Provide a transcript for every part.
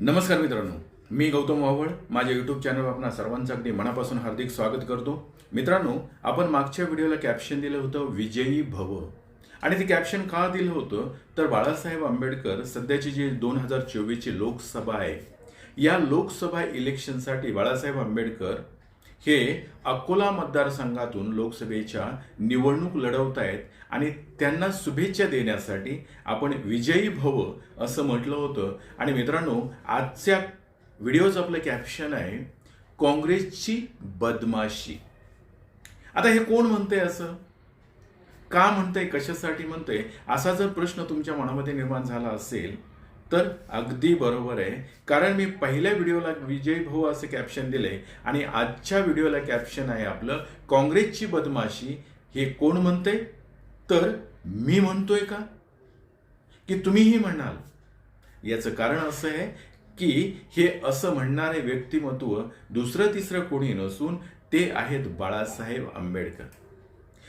नमस्कार मित्रांनो मी गौतम वावळ. माझ्या यूट्यूब चॅनलवर आपणा सर्वांचं अगदी मनापासून हार्दिक स्वागत करतो. मित्रांनो आपण मागच्या व्हिडिओला कॅप्शन दिलं होतं विजयी भव. आणि ते कॅप्शन का दिलं होतं? तर बाळासाहेब आंबेडकर सध्याची जी दोन हजार चोवीसची लोकसभा आहे या लोकसभा इलेक्शनसाठी बाळासाहेब आंबेडकर हे अकोला मतदारसंघातून लोकसभेच्या निवडणूक लढवत आहेत आणि त्यांना शुभेच्छा देण्यासाठी आपण विजयी भव असं म्हटलं होतं. आणि मित्रांनो आजच्या व्हिडिओचं आपलं कॅप्शन आहे काँग्रेसची बदमाशी. आता हे कोण म्हणतंय असं? का म्हणतंय? कशासाठी म्हणतंय? असा जर प्रश्न तुमच्या मनामध्ये निर्माण झाला असेल तर अगदी बरोबर आहे. कारण मी पहिल्या व्हिडिओला विजय भाऊ असं कॅप्शन दिलंय आणि आजच्या व्हिडिओला कॅप्शन आहे आपलं काँग्रेसची बदमाशी हे कोण म्हणते तर मी म्हणतोय का? की तुम्हीही म्हणाल. याचं कारण असं आहे की हे असं म्हणणारे व्यक्तिमत्व दुसरं तिसरं कोणी नसून ते आहेत बाळासाहेब आंबेडकर.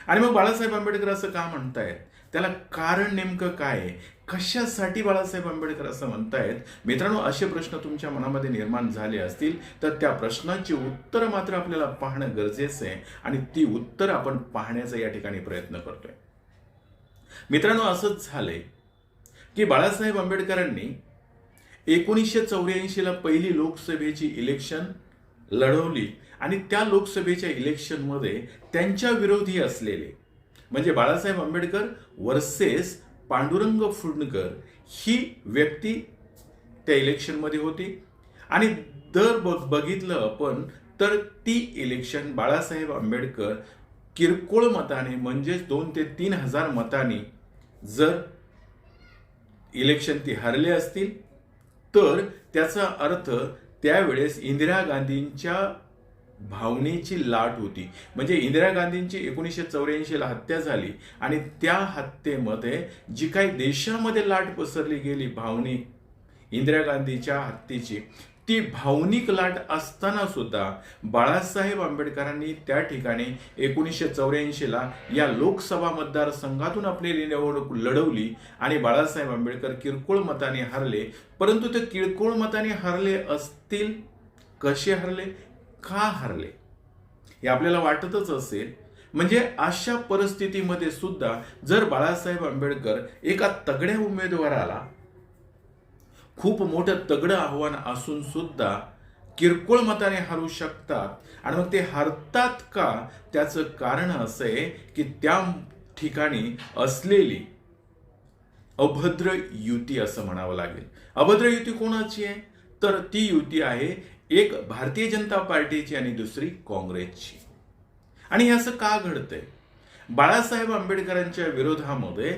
आणि मग बाळासाहेब आंबेडकर असं का म्हणतायत? त्याला कारण नेमकं काय आहे? कशासाठी बाळासाहेब आंबेडकर असं म्हणतायत? मित्रांनो असे प्रश्न तुमच्या मनामध्ये निर्माण झाले असतील तर त्या प्रश्नांची उत्तरं मात्र आपल्याला पाहणं गरजेचं आहे आणि ती उत्तर आपण पाहण्याचा या ठिकाणी प्रयत्न करतोय. मित्रांनो असंच झालंय की बाळासाहेब आंबेडकरांनी एकोणीसशे चौऱ्याऐंशीला पहिली लोकसभेची इलेक्शन लढवली आणि त्या लोकसभेच्या इलेक्शनमध्ये त्यांच्या विरोधी असलेले म्हणजे बाळासाहेब आंबेडकर वर्सेस पांडुरंग फुंडकर ही व्यक्ती त्या इलेक्शनमध्ये होती. आणि दर बघ बघितलं आपण तर ती इलेक्शन बाळासाहेब आंबेडकर किरकोळ मताने म्हणजेच दोन ते तीन हजार मतांनी जर इलेक्शन ती हरले असतील तर त्याचा अर्थ त्यावेळेस इंदिरा गांधींच्या भावनेची लाट होती. म्हणजे इंदिरा गांधींची एकोणीसशे चौऱ्याऐंशीला हत्या झाली आणि त्या हत्येमध्ये जी काही देशामध्ये लाट पसरली गेली भावनिक इंदिरा गांधीच्या हत्येची ती भावनिक लाट असताना सुद्धा बाळासाहेब आंबेडकरांनी त्या ठिकाणी एकोणीसशे चौऱ्याऐंशीला या लोकसभा मतदारसंघातून आपली निवडणूक लढवली आणि बाळासाहेब आंबेडकर किरकोळ मताने हरले. परंतु ते किरकोळ मताने हरले असतील? कसे हरले? का हरले? हे आपल्याला वाटतच असेल. म्हणजे अशा परिस्थितीमध्ये सुद्धा जर बाळासाहेब आंबेडकर एका तगड्या उमेदवाराला खूप मोठं तगडं आव्हान असून सुद्धा किरकोळ मताने हरू शकतात. आणि मग ते हरतात का? त्याचं कारण असं आहे की त्या ठिकाणी असलेली अभद्र युती असं म्हणावं लागेल. अभद्र युती कोणाची आहे? तर ती युती आहे एक भारतीय जनता पार्टीची आणि दुसरी काँग्रेसची. आणि हे असं का घडतंय? बाळासाहेब आंबेडकरांच्या विरोधामध्ये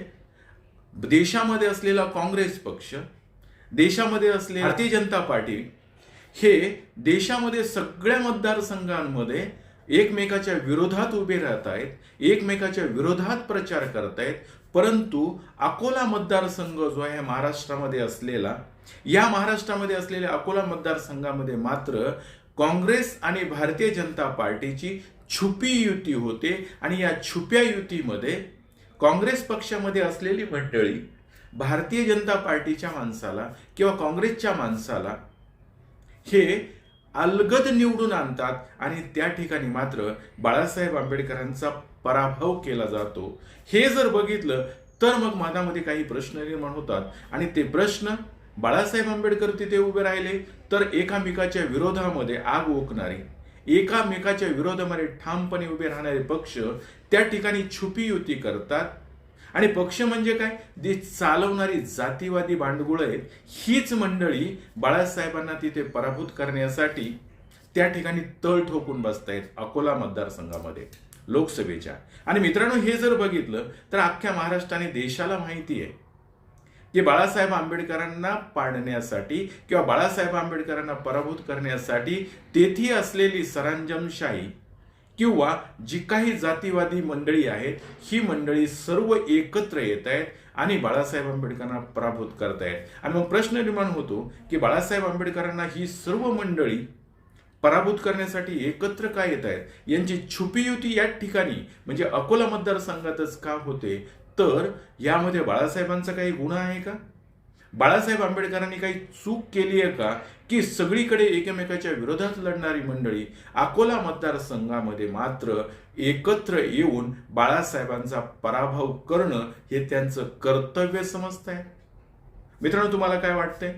देशामध्ये असलेला काँग्रेस पक्ष देशामध्ये असलेली भारतीय जनता पार्टी हे देशामध्ये सगळ्या मतदारसंघांमध्ये एकमेकाच्या विरोधात उभे राहत आहेत एकमेकाच्या विरोधात प्रचार करतायत परंतु अकोला मतदारसंघ जो आहे महाराष्ट्रामध्ये असलेला या महाराष्ट्रामध्ये असलेल्या अकोला मतदारसंघामध्ये मात्र काँग्रेस आणि भारतीय जनता पार्टीची छुपी युती होते आणि या छुप्या युतीमध्ये काँग्रेस पक्षामध्ये असलेली मंडळी भारतीय जनता पार्टीच्या माणसाला किंवा काँग्रेसच्या माणसाला हे अलगद निवडून आणतात आणि त्या ठिकाणी मात्र बाळासाहेब आंबेडकरांचा पराभव केला जातो. हे जर बघितलं तर मग मनामध्ये काही प्रश्न निर्माण होतात आणि ते प्रश्न बाळासाहेब आंबेडकर तिथे उभे राहिले तर एकामेकाच्या विरोधामध्ये आग ओकणारे. एकामेकाच्या विरोधामध्ये ठामपणे उभे राहणारे पक्ष त्या ठिकाणी छुपी युती करतात. आणि पक्ष म्हणजे काय? जी चालवणारी जातीवादी भांडगुळ आहेत. हीच मंडळी बाळासाहेबांना तिथे पराभूत करण्यासाठी त्या ठिकाणी तळ ठोकून बसतायत अकोला मतदारसंघामध्ये लोकसभेच्या. आणि मित्रांनो हे जर बघितलं तर अख्ख्या महाराष्ट्राने देशाला माहिती आहे. की बाळासाहेब आंबेडकरांना पाडण्यासाठी किंवा बाळासाहेब आंबेडकरांना पराभूत करण्यासाठी तेथी असलेली सरंजमशाही किंवा जी काही जातीवादी मंडळी आहेत ही मंडळी सर्व एकत्र येत आहेत आणि बाळासाहेब आंबेडकरांना पराभूत करतायत आणि मग प्रश्न निर्माण होतो की बाळासाहेब आंबेडकरांना ही सर्व मंडळी पराभूत करण्यासाठी एकत्र का येत आहेत? यांची छुपी युती या ठिकाणी म्हणजे अकोला मतदारसंघातच का होते? तर यामध्ये बाळासाहेबांचा काही गुन्हा आहे का? बाळासाहेब आंबेडकरांनी काही चूक केली आहे का? की सगळीकडे एकमेकाच्या विरोधात लढणारी मंडळी अकोला मतदारसंघामध्ये मात्र एकत्र येऊन बाळासाहेबांचा पराभव करणं हे त्यांचं कर्तव्य समजतंय? मित्रांनो तुम्हाला काय वाटतंय?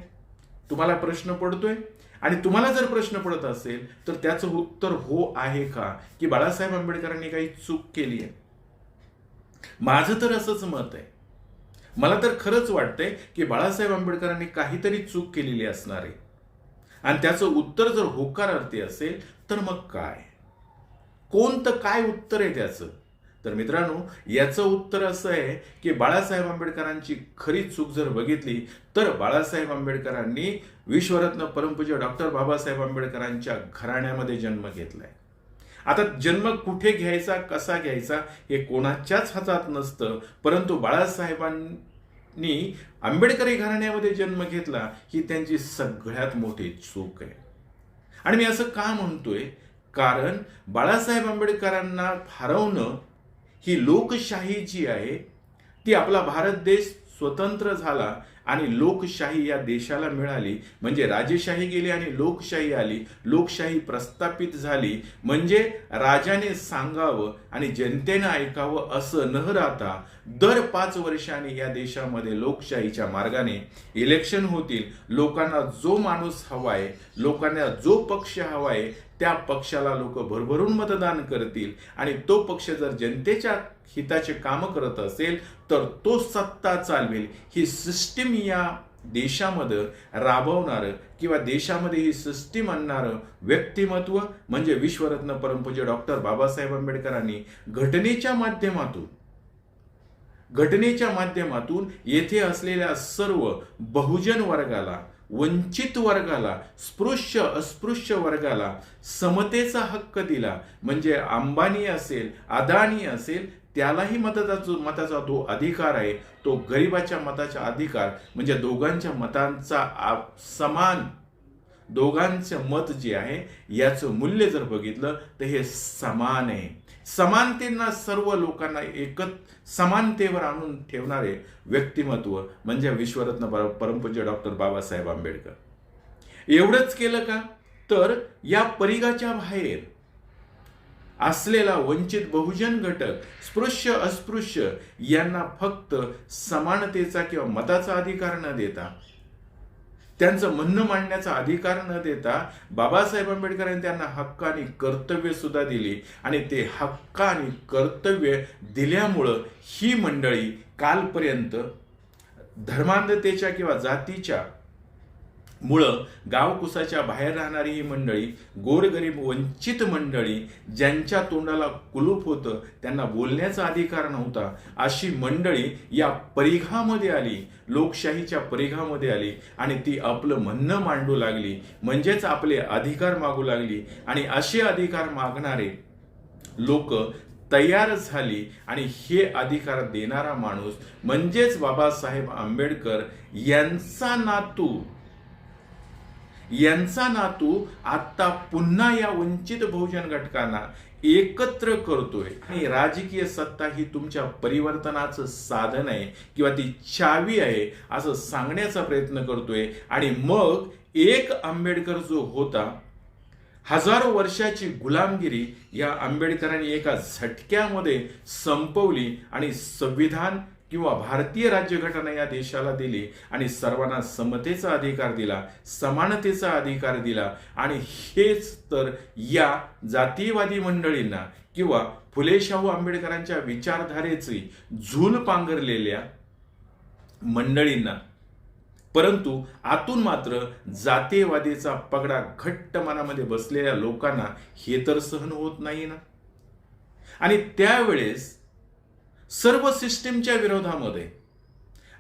तुम्हाला प्रश्न पडतोय? आणि तुम्हाला जर प्रश्न पडत असेल तर त्याचं उत्तर हो आहे का? की बाळासाहेब आंबेडकरांनी काही चूक केली आहे? माझं तर असंच मत आहे. मला तर खरंच वाटतंय की बाळासाहेब आंबेडकरांनी काहीतरी चूक केलेली असणार आहे. आणि त्याचं उत्तर जर होकारार्थी असेल तर मग काय? कोणतं काय उत्तर आहे त्याचं? तर मित्रांनो याचं उत्तर असं आहे की बाळासाहेब आंबेडकरांची खरी चूक जर बघितली तर बाळासाहेब आंबेडकरांनी विश्वरत्न परमपूज्य डॉक्टर बाबासाहेब आंबेडकरांच्या घराण्यामध्ये जन्म घेतलाय. आता जन्म कुठे घ्यायचा कसा घ्यायचा हे कोणाच्याच हातात नसतं. परंतु बाळासाहेबांनी आंबेडकरी घराण्यामध्ये जन्म घेतला ही त्यांची सगळ्यात मोठी चूक आहे. आणि मी असं का म्हणतोय? कारण बाळासाहेब आंबेडकरांना हरवणं ही लोकशाही जी आहे ती आपला भारत देश स्वतंत्र झाला आणि लोकशाही या देशाला मिळाली. म्हणजे राजेशाही गेली आणि लोकशाही आली. लोकशाही प्रस्थापित झाली. म्हणजे राजाने सांगावं आणि जनतेनं ऐकावं असं न राहता दर पाच वर्षांनी या देशामध्ये लोकशाहीच्या मार्गाने इलेक्शन होतील. लोकांना जो माणूस हवाय लोकांना जो पक्ष हवाय त्या पक्षाला लोक भरभरून मतदान करतील आणि तो पक्ष जर जनतेच्या हिताचे काम करत असेल तर तो सत्ता चालवेल. ही सिस्टीम या देशामध्ये राबवणारं किंवा देशामध्ये ही सिस्टीम आणणारं व्यक्तिमत्व म्हणजे विश्वरत्न परमपूज्य डॉक्टर बाबासाहेब आंबेडकरांनी घटनेच्या माध्यमातून घटनेच्या माध्यमातून येथे असलेल्या सर्व बहुजन वर्गाला वंचित वर्गाला स्पृश्य अस्पृश्य वर्गाला समतेचा हक्क दिला. म्हणजे अंबानी असेल अदानी असेल त्यालाही मतदाचा मताचा जो अधिकार आहे तो गरिबाच्या मताचा अधिकार म्हणजे दोघांच्या मतांचा समान दोघांचं मत जे आहे याचं मूल्य जर बघितलं तर हे समान आहे. समानतेना सर्व लोकांना एकत समानतेवर आणून ठेवणारे व्यक्तिमत्व म्हणजे विश्वरत्न परमपूज्य डॉक्टर बाबासाहेब आंबेडकर. एवढंच केलं का? तर या परिघाच्या बाहेर असलेला वंचित बहुजन घटक स्पृश्य अस्पृश्य यांना फक्त समानतेचा किंवा मताचा अधिकार न देता त्यांचं म्हणणं मांडण्याचा अधिकार न देता बाबासाहेब आंबेडकरांनी त्यांना हक्क आणि कर्तव्य सुद्धा दिली. आणि ते हक्क आणि कर्तव्य दिल्यामुळं ही मंडळी कालपर्यंत धर्मांधतेच्या किंवा जातीच्या मुळं गावकुसाच्या बाहेर राहणारी ही मंडळी गोरगरीब वंचित मंडळी ज्यांच्या तोंडाला कुलूप होतं त्यांना बोलण्याचा अधिकार नव्हता. अशी मंडळी या परिघामध्ये आली लोकशाहीच्या परिघामध्ये आली आणि ती आपलं म्हणणं मांडू लागली म्हणजेच आपले अधिकार मागू लागली आणि असे अधिकार मागणारे लोक तयार झाली आणि हे अधिकार देणारा माणूस म्हणजेच बाबासाहेब आंबेडकर यांचा नातू. यांचा नातू आता पुन्हा या वंचित बहुजन घटकांना एकत्र करतोय. आणि राजकीय सत्ता ही तुमच्या परिवर्तनाचं साधन आहे किंवा ती चावी आहे असं सांगण्याचा प्रयत्न करतोय. आणि मग एक आंबेडकर जो होता हजारो वर्षाची गुलामगिरी या आंबेडकरांनी एका झटक्यामध्ये संपवली आणि संविधान किंवा भारतीय राज्यघटना या देशाला दिली आणि सर्वांना समतेचा अधिकार दिला समानतेचा अधिकार दिला आणि हेच तर या जातीयवादी मंडळींना किंवा फुले शाहू आंबेडकरांच्या विचारधारेची झूल पांघरलेल्या मंडळींना. परंतु आतून मात्र जातीयवादीचा पगडा घट्ट मनामध्ये बसलेल्या लोकांना हे तर सहन होत नाही ना. आणि त्यावेळेस सर्व सिस्टीमच्या विरोधामध्ये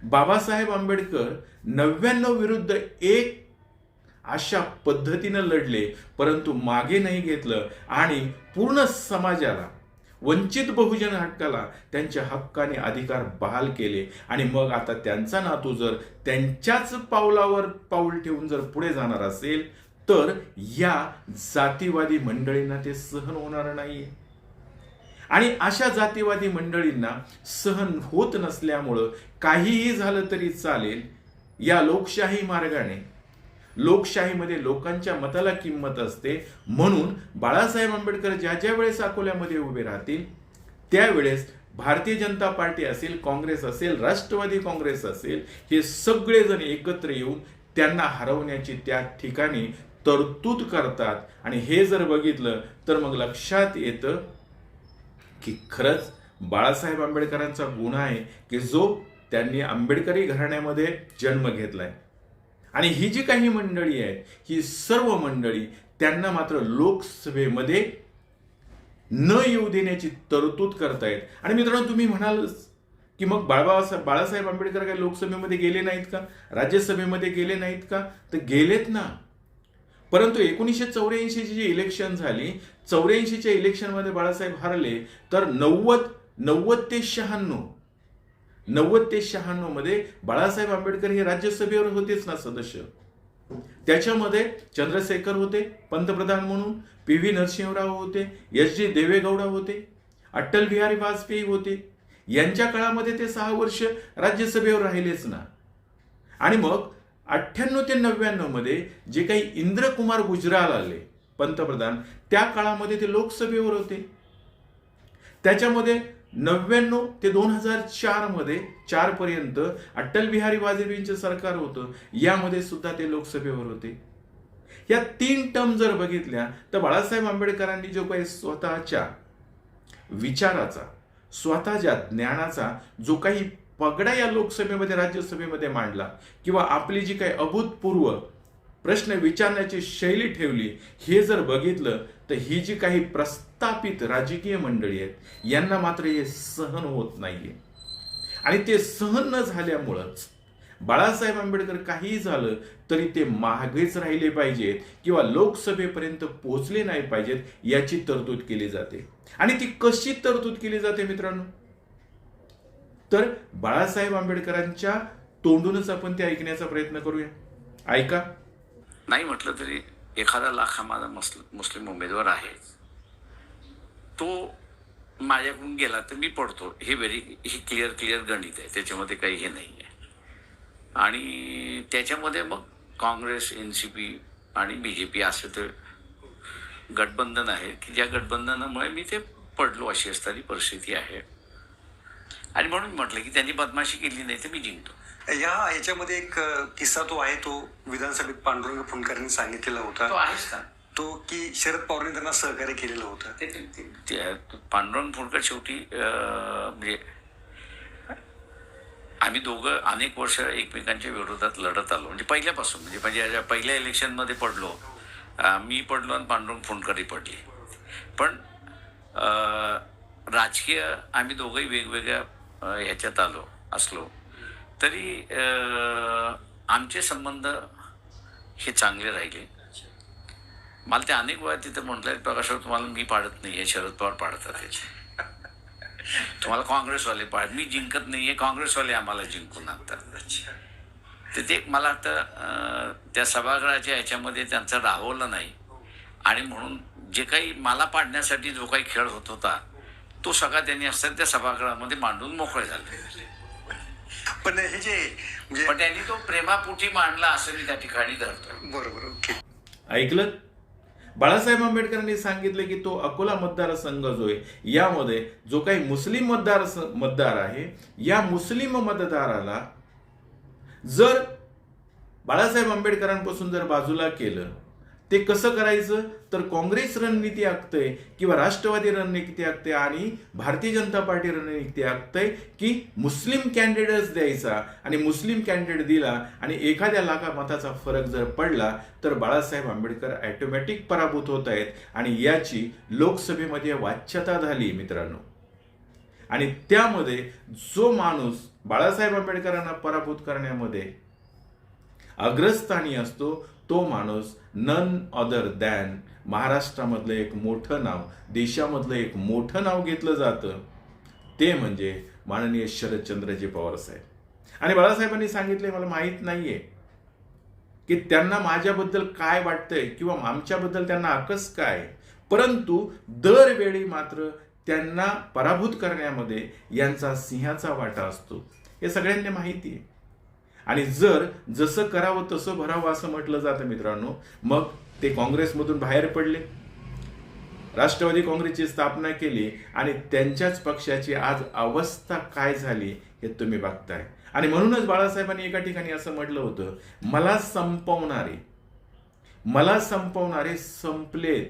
बाबासाहेब आंबेडकर नव्याण्णव विरुद्ध एक अशा पद्धतीनं लढले परंतु मागे नाही घेतलं आणि पूर्ण समाजाला वंचित बहुजन हक्काला त्यांच्या हक्काने अधिकार बहाल केले. आणि मग आता त्यांचा नातू जर त्यांच्याच पावलावर पाऊल ठेवून जर पुढे जाणार असेल तर या जातीवादी मंडळींना ते सहन होणार नाहीये. आणि अशा जातीवादी मंडळींना सहन होत नसल्यामुळं काहीही झालं तरी चालेल या लोकशाही मार्गाने. लोकशाहीमध्ये लोकांच्या मताला किंमत असते. म्हणून बाळासाहेब आंबेडकर ज्या ज्या वेळेस अकोल्यामध्ये उभे राहतील त्यावेळेस भारतीय जनता पार्टी असेल काँग्रेस असेल राष्ट्रवादी काँग्रेस असेल हे सगळेजण एकत्र येऊन त्यांना हरवण्याची त्या ठिकाणी तरतूद करतात. आणि हे जर बघितलं तर मग लक्षात येतं की खरंच बाळासाहेब आंबेडकरांचा गुण आहे की जो त्यांनी आंबेडकरी घराण्यामध्ये जन्म घेतलाय. आणि ही जी काही मंडळी आहेत ही सर्व मंडळी त्यांना मात्र लोकसभेमध्ये न येऊ देण्याची तरतूद करतायत. आणि मित्रांनो तुम्ही म्हणालच की मग बाळबाबासाहेब बाळासाहेब आंबेडकर काय लोकसभेमध्ये गेले नाहीत का? राज्यसभेमध्ये गेले नाहीत का? तर गेलेत ना. परंतु एकोणीसशे चौऱ्याऐंशीची जी इलेक्शन झाली चौऱ्याऐंशीच्या इलेक्शनमध्ये बाळासाहेब हरले तर नव्वद नव्वद ते शहाण्णव नव्वद ते शहाण्णवमध्ये बाळासाहेब आंबेडकर हे राज्यसभेवर होतेच ना सदस्य. त्याच्यामध्ये चंद्रशेखर होते पंतप्रधान म्हणून पी व्ही नरसिंहराव होते एस जी देवेगौडा होते अटल बिहारी वाजपेयी होते. यांच्या काळामध्ये ते सहा वर्ष राज्यसभेवर राहिलेच ना. आणि मग अठ्ठ्याण्णव ते नव्याण्णवमध्ये जे काही इंद्रकुमार गुजराल आले पंतप्रधान त्या काळामध्ये ते लोकसभेवर होते. त्याच्यामध्ये नव्याण्णव ते दोन हजार चारमध्ये अटल बिहारी वाजपेयींचं सरकार होतं. यामध्ये सुद्धा ते लोकसभेवर होते. या तीन टर्म जर बघितल्या तर बाळासाहेब आंबेडकरांनी जो काही स्वतःच्या विचाराचा स्वतःच्या ज्ञानाचा जो काही पगडा या लोकसभेमध्ये राज्यसभेमध्ये मांडला किंवा आपली जी काही अभूतपूर्व प्रश्न विचारण्याची शैली ठेवली हे जर बघितलं तर ही जी काही प्रस्थापित राजकीय मंडळी आहेत यांना मात्र हे सहन होत नाहीये. आणि ते सहन न झाल्यामुळंच बाळासाहेब आंबेडकर काहीही झालं तरी ते मागेच राहिले पाहिजेत किंवा लोकसभेपर्यंत पोहोचले नाही पाहिजेत याची तरतूद केली जाते. आणि ती कशी तरतूद केली जाते मित्रांनो? तर बाळासाहेब आंबेडकरांच्या तोंडूनच आपण ते ऐकण्याचा प्रयत्न करूया. ऐका. नाही म्हटलं तरी एखादा लाख हा माझा मुस्लिम उमेदवार आहे. तो माझ्याकडून गेला तर मी पडतो. हे व्हेरी हे क्लिअर क्लिअर गणित आहे. त्याच्यामध्ये काही हे नाही आहे. आणि त्याच्यामध्ये मग काँग्रेस एन सी पी आणि बी जे पी असं तर गठबंधन आहे. की ज्या गठबंधनामुळे मी ते पडलो अशी असणारी परिस्थिती आहे. आणि म्हणून म्हटलं की त्यांनी बदमाशी केली नाही तर मी जिंकतो. या याच्यामध्ये एक किस्सा तो आहे तो विधानसभेत पांडुरंग फुंडकरांनी सांगितलेला तो होता आहेच का तो की शरद पवारांनी त्यांना सहकार्य केलेलं होतं. ते- ते- ते- ते- पांडुरंग फुंडकर शेवटी अं, म्हणजे आम्ही दोघं अनेक वर्ष एकमेकांच्या विरोधात लढत आलो. म्हणजे पहिल्यापासून म्हणजे म्हणजे या पहिल्या इलेक्शनमध्ये पडलो अं, मी पडलो आणि पांडुरंग फुंडकरही पडले. पण अं, राजकीय आम्ही दोघंही वेगवेगळ्या ह्याच्यात आलो असलो. तरी आमचे संबंध हे चांगले राहिले. मला ते अनेक वेळा तिथे म्हटलंय प्रकाशराव तुम्हाला मी पाडत नाहीये शरद पवार पाडतात त्याचे तुम्हाला काँग्रेसवाले पाड मी जिंकत नाहीये काँग्रेसवाले आम्हाला जिंकून आणतात. तर ते मला वाटतं त्या सभागृहाच्या ह्याच्यामध्ये त्यांचं राहवलं नाही. आणि म्हणून जे काही मला पाडण्यासाठी जो काही खेळ होत होता तो सगळा त्यांनी असताना त्या सभागृहामध्ये मांडून मोकळे झाले. पण हे जे म्हणजे पण त्यांनी तो प्रेमापोटी मांडला असं मी त्या ठिकाणी धरतो बरोबर ओके. ऐकलं? बाळासाहेब आंबेडकरांनी सांगितले की तो अकोला मतदारसंघ जो आहे यामध्ये जो काही मुस्लिम मतदार मतदार आहे या मुस्लिम मतदाराला जर बाळासाहेब आंबेडकरांपासून जर बाजूला केलं ते कसं करायचं? तर काँग्रेस रणनीती आखतंय किंवा राष्ट्रवादी रणनीती आखते आणि भारतीय जनता पार्टी रणनीती आखतंय की मुस्लिम कॅन्डिडेट्स द्यायचा आणि मुस्लिम कॅन्डिडेट दिला आणि एखाद्या लाखा मताचा फरक जर पडला तर बाळासाहेब आंबेडकर ॲटोमॅटिक पराभूत होत आहेत आणि याची लोकसभेमध्ये वाच्यता झाली मित्रांनो. आणि त्यामध्ये जो माणूस बाळासाहेब आंबेडकरांना पराभूत करण्यामध्ये अग्रस्थानी असतो तो माणूस नन अदर दॅन महाराष्ट्रामधलं एक मोठं नाव देशामधलं एक मोठं नाव घेतलं जातं. ते म्हणजे माननीय शरदचंद्रजी पवार साहेब. आणि बाळासाहेबांनी सांगितले मला माहीत नाहीये की त्यांना माझ्याबद्दल काय वाटतंय किंवा आमच्याबद्दल त्यांना आकस काय. परंतु दरवेळी मात्र त्यांना पराभूत करण्यामध्ये यांचा सिंहाचा वाटा असतो. हे सगळ्यांना माहिती आहे आणि जर जसं करावं तसं भरावं असं म्हटलं जातं मित्रांनो मग ते काँग्रेसमधून बाहेर पडले. राष्ट्रवादी काँग्रेसची स्थापना केली आणि त्यांच्याच पक्षाची आज अवस्था काय झाली हे तुम्ही बघताय. आणि म्हणूनच बाळासाहेबांनी एका ठिकाणी असं म्हटलं होतं मला संपवणारे मला संपवणारे संपलेत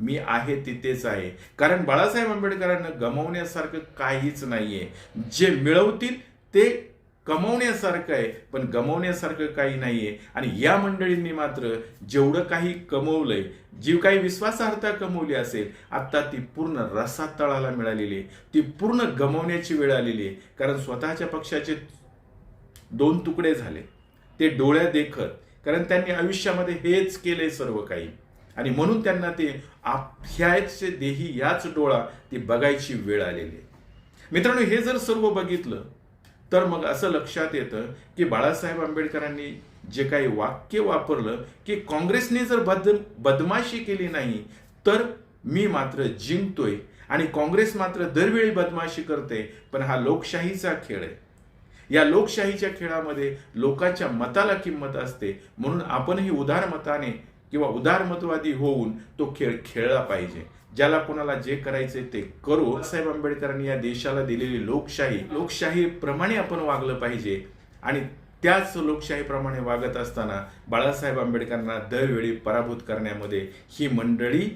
मी आहे तिथेच आहे. कारण बाळासाहेब आंबेडकरांना गमावण्यासारखं काहीच नाहीये. जे मिळवतील ते कमवण्यासारखं आहे पण गमवण्यासारखं काही नाहीये. आणि या मंडळींनी मात्र जेवढं काही कमवलंय जी काही विश्वासार्हता कमवली असेल आता ती पूर्ण रसातळाला मिळालेली आहे. ती पूर्ण गमवण्याची वेळ आलेली आहे. कारण स्वतःच्या पक्षाचे दोन तुकडे झाले. ते डोळ्या देखत. कारण त्यांनी आयुष्यामध्ये हेच केले सर्व काही. आणि म्हणून त्यांना ते आप- ह्याच देही याच डोळा ती बघायची वेळ आलेली आहे. मित्रांनो हे जर सर्व बघितलं तर मग असं लक्षात येतं की बाळासाहेब आंबेडकरांनी जे काही वाक्य वापरलं की काँग्रेसने जर बद बदमाशी केली नाही तर मी मात्र जिंकतोय. आणि काँग्रेस मात्र दरवेळी बदमाशी करते पण हा लोकशाहीचा खेळ आहे. या लोकशाहीच्या खेळामध्ये लोकांच्या मताला किंमत असते. म्हणून आपणही उदार मताने किंवा उदारमतवादी होऊन तो खेळ खेळला पाहिजे. ज्याला कोणाला जे करायचे ते करू. साहेब आंबेडकरांनी या देशाला दिलेली लोकशाही लोकशाहीप्रमाणे आपण वागलं पाहिजे. आणि त्याच लोकशाहीप्रमाणे वागत असताना बाळासाहेब आंबेडकरांना दरवेळी पराभूत करण्यामध्ये ही मंडळी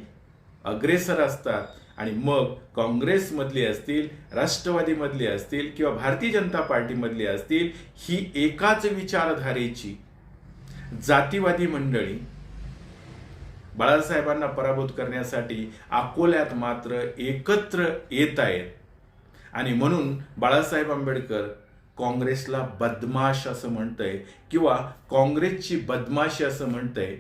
अग्रेसर असतात. आणि मग काँग्रेसमधली असतील राष्ट्रवादीमधली असतील किंवा भारतीय जनता पार्टीमधली असतील ही एकाच विचारधारेची जातीवादी मंडळी बाळासाहेबांना पराभूत करण्यासाठी अकोल्यात मात्र एकत्र येत आहेत. आणि म्हणून बाळासाहेब आंबेडकर काँग्रेसला बदमाश असं म्हणतंय किंवा काँग्रेसची बदमाशी असं म्हणतंय.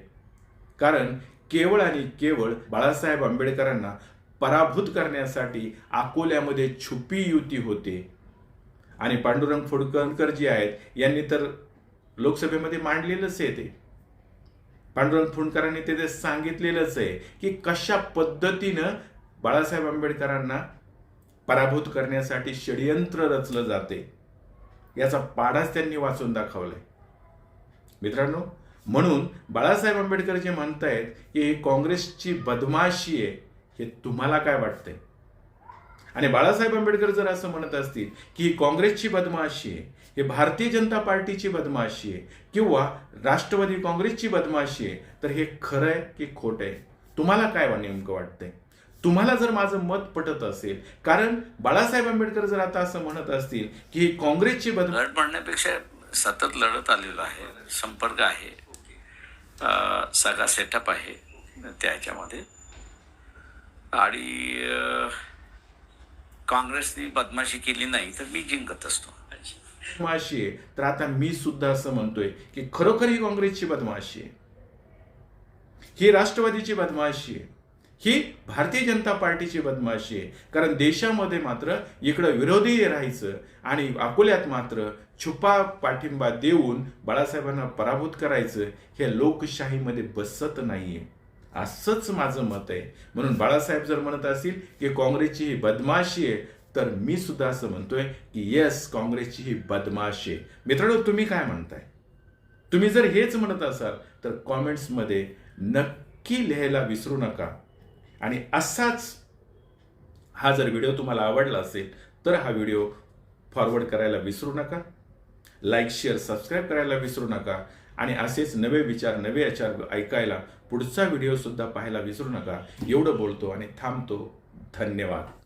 कारण केवळ आणि केवळ बाळासाहेब आंबेडकरांना पराभूत करण्यासाठी अकोल्यामध्ये छुपी युती होते. आणि पांडुरंग फुडकणकर जे आहेत यांनी तर लोकसभेमध्ये मांडलेलंच आहे ते. पांडुरंग फुंडकरांनी ते सांगितलेलंच आहे की कशा पद्धतीनं बाळासाहेब आंबेडकरांना पराभूत करण्यासाठी षडयंत्र रचलं जाते याचा पाडाच त्यांनी वाचून दाखवलाय. मित्रांनो म्हणून बाळासाहेब आंबेडकर जे म्हणतायत की ही काँग्रेसची बदमाशी आहे हे तुम्हाला काय वाटतंय? आणि बाळासाहेब आंबेडकर जर असं म्हणत असतील की ही काँग्रेसची बदमाशी आहे हे भारतीय जनता पार्टीची बदमाशी आहे किंवा राष्ट्रवादी काँग्रेसची बदमाशी आहे तर हे खरं आहे की खोटं आहे? तुम्हाला काय वा- नेमकं वाटतंय? तुम्हाला जर माझं मत पटत असेल कारण बाळासाहेब आंबेडकर जर आता असं म्हणत असतील की ही काँग्रेसची बदमा म्हणण्यापेक्षा सतत लढत आलेलो आहे संपर्क आहे सगळा सेटअप आहे त्या ह्याच्यामध्ये आणि काँग्रेसनी बदमाशी केली नाही तर मी जिंकत असतो. बदमाशी आहे. तर आता मी सुद्धा असं म्हणतोय की खरोखर ही काँग्रेसची बदमाशी आहे. ही राष्ट्रवादीची बदमाशी आहे. ही भारतीय जनता पार्टीची बदमाशी आहे. कारण देशामध्ये मात्र इकडं विरोधी राहायचं आणि अकोल्यात मात्र छुपा पाठिंबा देऊन बाळासाहेबांना पराभूत करायचं हे लोकशाहीमध्ये बसत नाहीये. असंच माझं मत आहे. म्हणून बाळासाहेब जर म्हणत असतील की काँग्रेसची ही बदमाशी आहे तर मी सुद्धा असं म्हणतोय की येस काँग्रेसची ही बदमाशी आहे. मित्रांनो तुम्ही काय म्हणताय? तुम्ही जर हेच म्हणत असाल तर कॉमेंट्समध्ये नक्की लिहायला विसरू नका. आणि असाच हा जर व्हिडिओ तुम्हाला आवडला असेल तर हा व्हिडिओ फॉरवर्ड करायला विसरू नका. लाईक शेअर सबस्क्राईब करायला विसरू नका. आणि असेच नवे विचार नवे आचार ऐकायला पुढचा व्हिडिओ सुद्धा पाहायला विसरू नका. एवढं बोलतो आणि थांबतो. धन्यवाद.